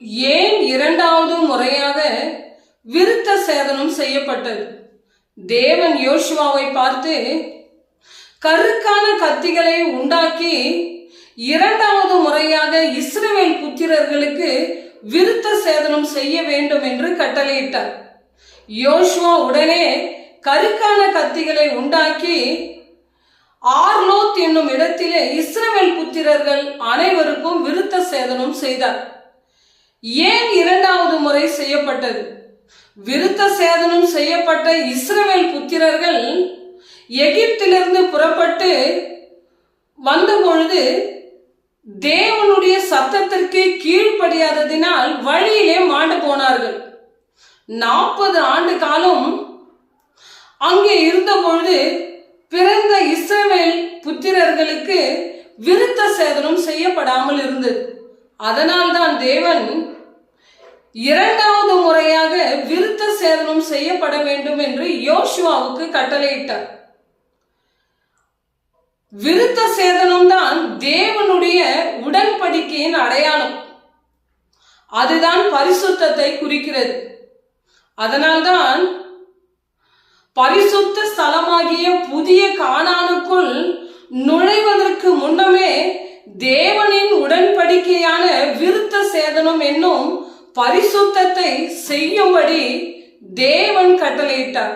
ஏன் இரண்டாவது முறையாக விருத்த சேதனம் செய்யப்பட்டது? தேவன் யோசுவாவை பார்த்து கருக்கான கத்திகளை உண்டாக்கி இரண்டாவது முறையாக இஸ்ரவேல் புத்திரர்களுக்கு விருத்த சேதனம் செய்ய வேண்டும் என்று கட்டளையிட்டார். யோசுவா உடனே கருக்கான கத்திகளை உண்டாக்கி ஆர்லோத் என்னும் இடத்திலே இஸ்ரவேல் புத்திரர்கள் அனைவருக்கும் விருத்த சேதனம் செய்தார். ஏன் இரண்டாவது முறை செய்யப்பட்டது? விருத்த சேதனம் செய்யப்பட்ட இஸ்ரவேல் புத்திரர்கள் எகிப்திலிருந்து புறப்பட்டு வந்தபொழுது தேவனுடைய சத்தத்திற்கு கீழ்ப்படியாததினால் வழியிலே மாண்டு போனார்கள். நாற்பது ஆண்டு காலம் அங்கே இருந்த பொழுது பிறந்த இஸ்ரவேல் புத்திரர்களுக்கு விருத்த சேதனம் செய்யப்படாமல் இருந்தது. அதனால்தான் தேவன் இரண்டாவது முறையாக விருத்த சேதனம் செய்யப்பட வேண்டும் என்று யோசுவாவுக்கு கட்டளையிட்டார். விருத்த சேதனம் தான் தேவனுடைய உடன்படிக்கையின் அடையாளம். அதுதான் பரிசுத்தத்தை குறிக்கிறது. அதனால்தான் பரிசுத்த ஸ்தலமாகிய புதிய காணானுக்குள் நுழைவதற்கு முன்னமே தேவன் உடன்படிக்கையான விருத்த சேதனம் என்னும் பரிசுத்தத்தை செய்யும்படி தேவன் கட்டளையிட்டார்.